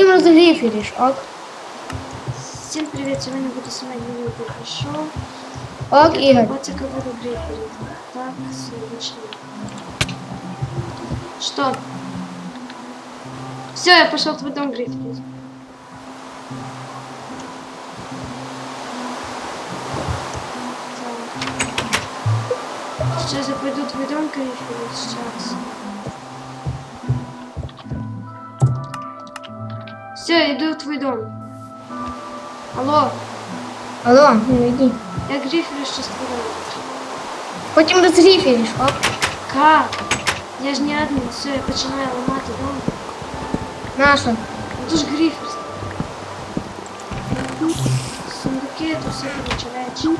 Потім розгріфериш, ок. Всем привет, сегодня буду снимать видео хорошо. Ок, Ігор. Котика буду гриферить. Так, все, начнем. Что? Все, я пошел в твой дом гриферить. Так. Сейчас я пойду в твой дом гриферить, сейчас. Все, иду в твой дом. Алло, Алло, ну йди. я гриферю сейчас твой. Потім розгріфериш, ок. Как? Я ж не адмін, все, я починаю ламати дом. Наша. Ну то ж грифер. Сундуки, это все короче речі.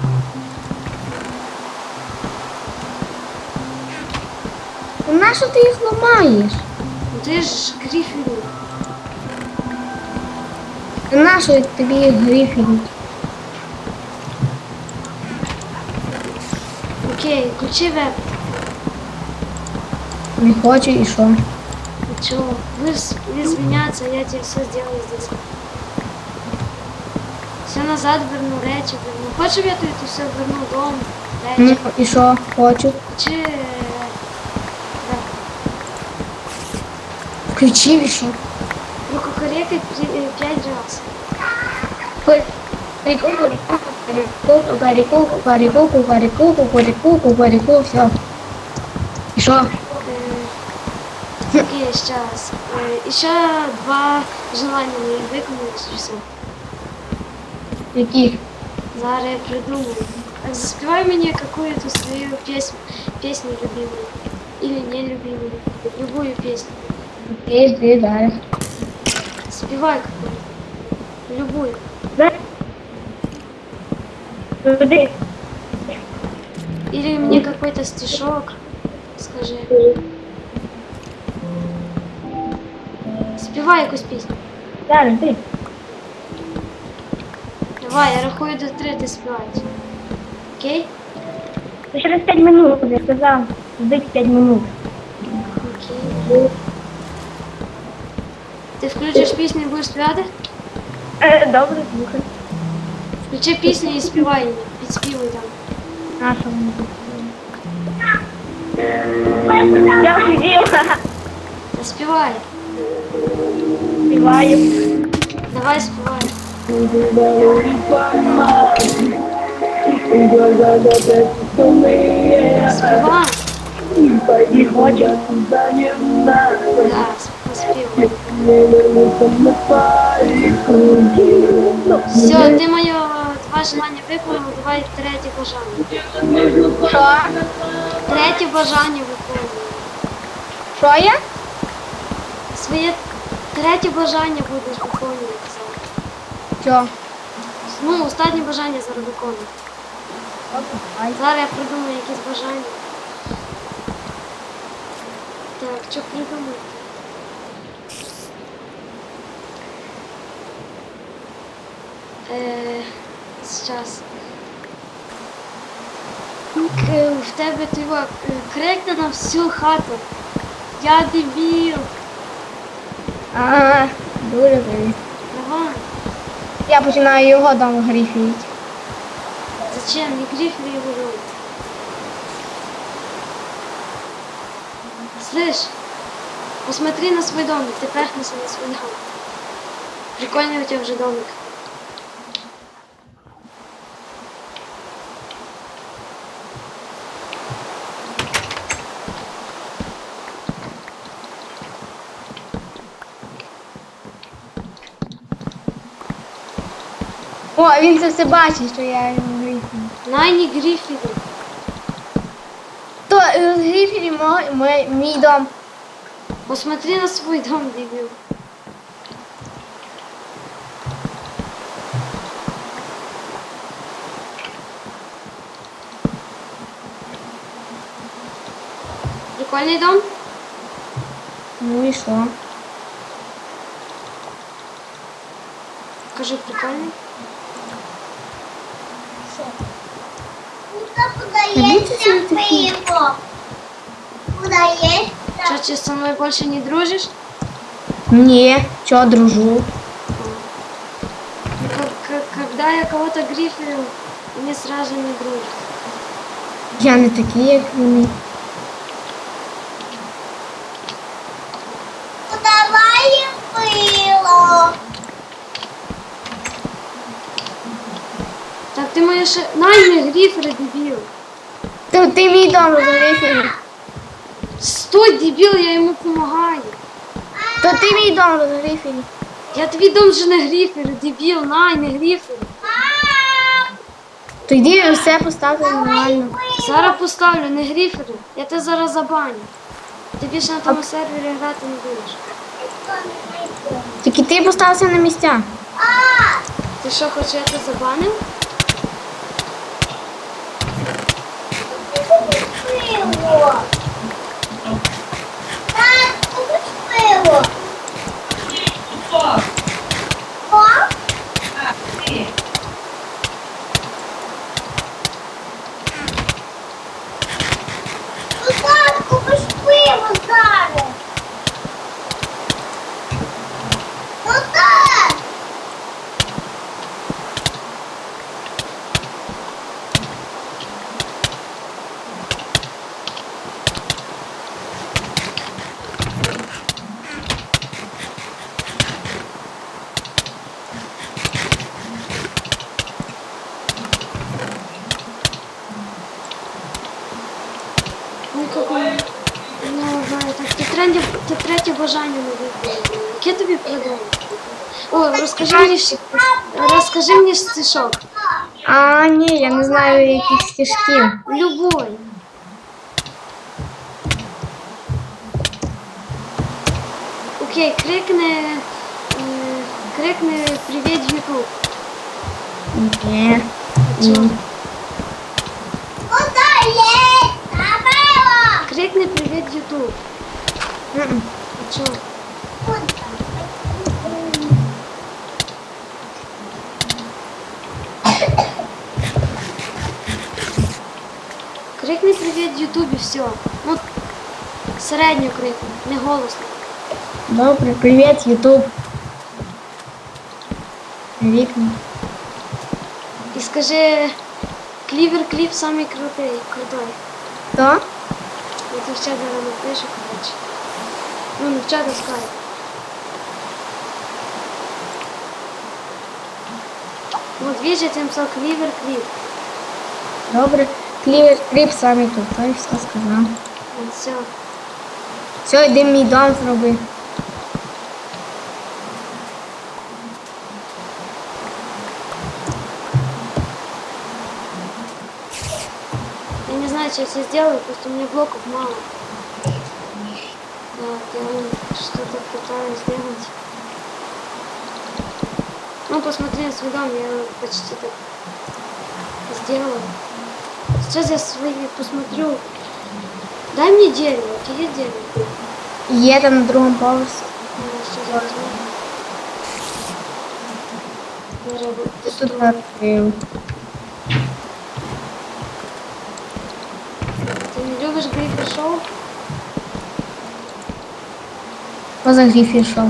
Ну нащо ти їх ламаєш? Ну ти ж гриферю. Ну нащо тобі гріферить? Окей, включи веб. Не хочу і що? Ничего. Будешь извиняться, я тебе все сделаю здесь. Все назад верну, речі верну. Щоб я тут все верну дом, Ну речі. і що? Хочу. Чи е, веб. Включив і що? Рукокорекай п'ять раз. Кукареку, кукареку, кукареку, кукареку, кукареку, кукареку, все. І що? Е, Окей, сейчас. Е, Еще два желания мои виконуєш і все. Яких? Зараз я придумаю. Так, заспевай мне какую-то свою песню, песню любимую. Или нелюбимую. Любую песню. Є дві Спевай какую-то. Любую. Туди. Или мне какой-то стишок. Скажи. Співай якусь пісню. Зараз ти. Давай, я рахую до три, ти співаєш. Окей? Через 5 минут, я сказав. Ждіть 5 минут. Окей. Ти включиш пісню і будеш співати? Е, добре, слухай. Включи пісню і співай її. Підспівуй там. Наша мені тут. Я сиділа. Та співай. Співаю. Давай співай. Співай. Не хочу. Да, поспівай. Все, ти моє два желання виконав, давай третє бажання. Що? Третє бажання виконуй. Що я? Своє третє бажання будеш виконувати зараз. Що? Ну, останнє бажання зараз виконуй. Зараз я придумаю якісь бажання. Так, що придумати? Е, зараз. К- В тебе ти його, е, крикне на всю хату. Я дебіл. А, дуже привіт. Давай. Я починаю його дом гріфіть. Зачем? Не грифли его дом. Слышь, посмотри на свой домик, ты пахнешься на свой дом. Прикольный у тебя уже домик. О, він це все бачить, що я його гріфіть. На, не грифли. То е, гріфіть мой, мій дом. Посмотри на свой дом, дебил. Прикольный дом? Ну і що? Скажи, прикольный? Куда подається пиво? Куда є? Что, ты со мной больше не дружишь? Ні, чого дружу. Как- как- Когда я кого-то грифлю, они сразу не дружат. Я не такий, як вони. Ти моя ще... Най не грифери, дебіл. То ти мій дом розгрифив. Стой, дебіл, я йому допомагаю. То ти мій дом розгрифив. Я твій дом же не грифер, дебіл, най, не грифер. То йди і все поставте нормально. Зараз поставлю, не грифери. Я тебе зараз забаню. Ти більше на тому сервері грати не будеш. Тільки ти постався на місця. Ти що, хочеш, я тебе забанив? Пило. Так, купиш пило. О, ну так, купиш пиво зараз. Ну так. Ну, як не знаю, так ти третє, ти третє бажання виконав. Яке тобі придумав? О, розкажи мені, щ- розкажи мені стишок. А, ні, я не знаю яких стежків. Любой. Окей, крикни, е, крикни привіт Ютуб. Ні. Чого? Пиво. Крикни привіт Ютуб. А чого? Крикни привіт Ютуб і все. Ну, середньо крикни, не голосно. Добре, привіт, Ютуб. Вікна. І скажи, клівер кліп самий крутий, крутой. Хто? Я тут в чат зараз напишу, коротше. Ну, не в чат, а. Вот видишь, я написал Кливер Крип. Добре. Клівер, кліп самий тут. Той все сказав. Вот все. Все, йди мій дом зроби. Я что я себе сделаю, просто у меня блоков мало. Так, я что-то пытаюсь сделать. Ну, посмотри на свой дом, я почти так сделала. Сейчас я свои посмотрю. Дай мне дерево, у тебя есть дерево? Там на другому поверсі. Я сейчас возьму. Зараз Ти тут. Ти не любиш? Поза гріф ішов.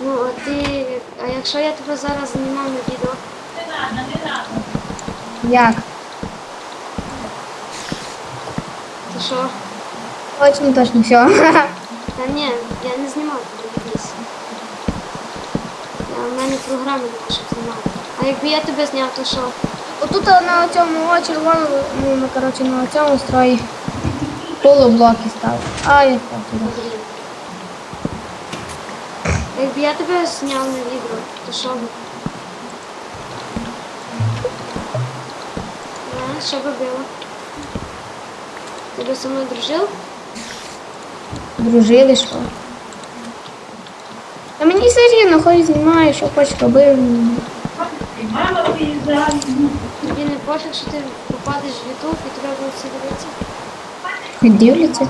Ну, а ти. А якщо я тебе зараз знімав на відео? Як? То що? Точно, точно, все. Та ні, я не знімав телевізії. У мене програми нема, щоб знімати. А якби я тебе зняв, то що? Отут на цьому червоному, ну, ну, коротше, на цьому строї полублоки став. А, я так туди. Якби я тебе зняв на відео, то що би? А, що би було? Ти би зі мною дружив? Дружили, що? А мені все рівно, хоч знімаю, що хоч робив. Тобі не пофіг, що ти попадеш в Ютуб і тебе будуть всі дивитися? Дивляться.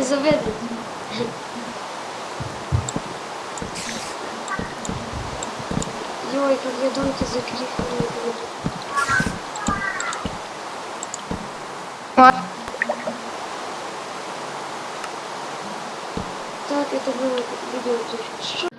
Завидно. Йой, как я домки закрифили. О, Так, Я тебе відео. Що?